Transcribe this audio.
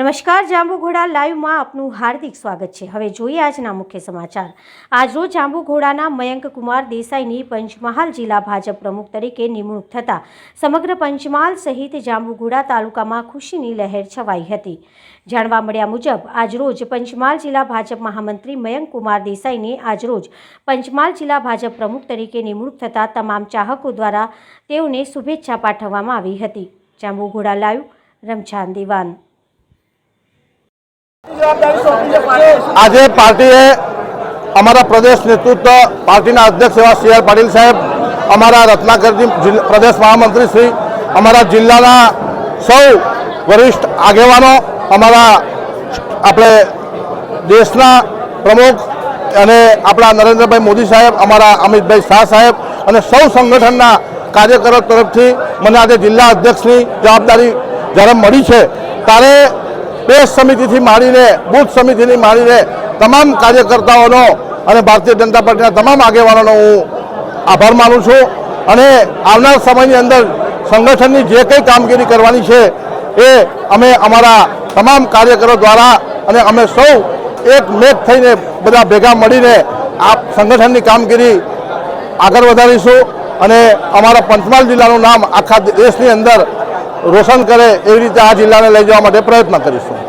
નમસ્કાર જાંબુઘોડા લાઈવમાં આપનું હાર્દિક સ્વાગત છે. હવે જોઈએ આજના મુખ્ય સમાચાર. આજરોજ જાંબુઘોડાના મયંક કુમાર દેસાઈની પંચમહાલ જિલ્લા ભાજપ પ્રમુખ તરીકે નિમણૂક થતાં સમગ્ર પંચમહાલ સહિત જાંબુઘોડા તાલુકામાં ખુશીની લહેર છવાઈ હતી. જાણવા મળ્યા મુજબ આજરોજ પંચમહાલ જિલ્લા ભાજપ મહામંત્રી મયંક કુમાર દેસાઈને આજરોજ પંચમહાલ જિલ્લા ભાજપ પ્રમુખ તરીકે નિમણૂક થતાં તમામ ચાહકો દ્વારા તેઓને શુભેચ્છા પાઠવવામાં આવી હતી. જાંબુઘોડા લાઈવ રમઝાન દિવાન. આજે પાર્ટીએ અમારા પ્રદેશ નેતૃત્વ પાર્ટીના અધ્યક્ષ એવા સી આર પાટીલ સાહેબ, અમારા રત્નાકરજી પ્રદેશ મહામંત્રી શ્રી, અમારા જિલ્લાના સૌ વરિષ્ઠ આગેવાનો, અમારા આપણે દેશના પ્રમુખ અને આપણા નરેન્દ્રભાઈ મોદી સાહેબ, અમારા અમિતભાઈ શાહ સાહેબ અને સૌ સંગઠનના કાર્યકરો તરફથી મને આજે જિલ્લા અધ્યક્ષની જવાબદારી જ્યારે મળી છે, ત્યારે પેશ સમિતિથી માંડીને, બૂથ સમિતિથી માંડીને તમામ કાર્યકર્તાઓનો અને ભારતીય જનતા પાર્ટીના તમામ આગેવાનોનો હું આભાર માનું છું. અને આવનાર સમયની અંદર સંગઠનની જે કંઈ કામગીરી કરવાની છે એ અમે અમારા તમામ કાર્યકરો દ્વારા અને અમે સૌ એક મેક થઈને બધા ભેગા મળીને આ સંગઠનની કામગીરી આગળ વધારીશું. અને અમારા પંચમહાલ જિલ્લાનું નામ આખા દેશની અંદર રોશન કરે એવી રીતે આ જિલ્લાને લઈ જવા માટે પ્રયત્ન કરીશું.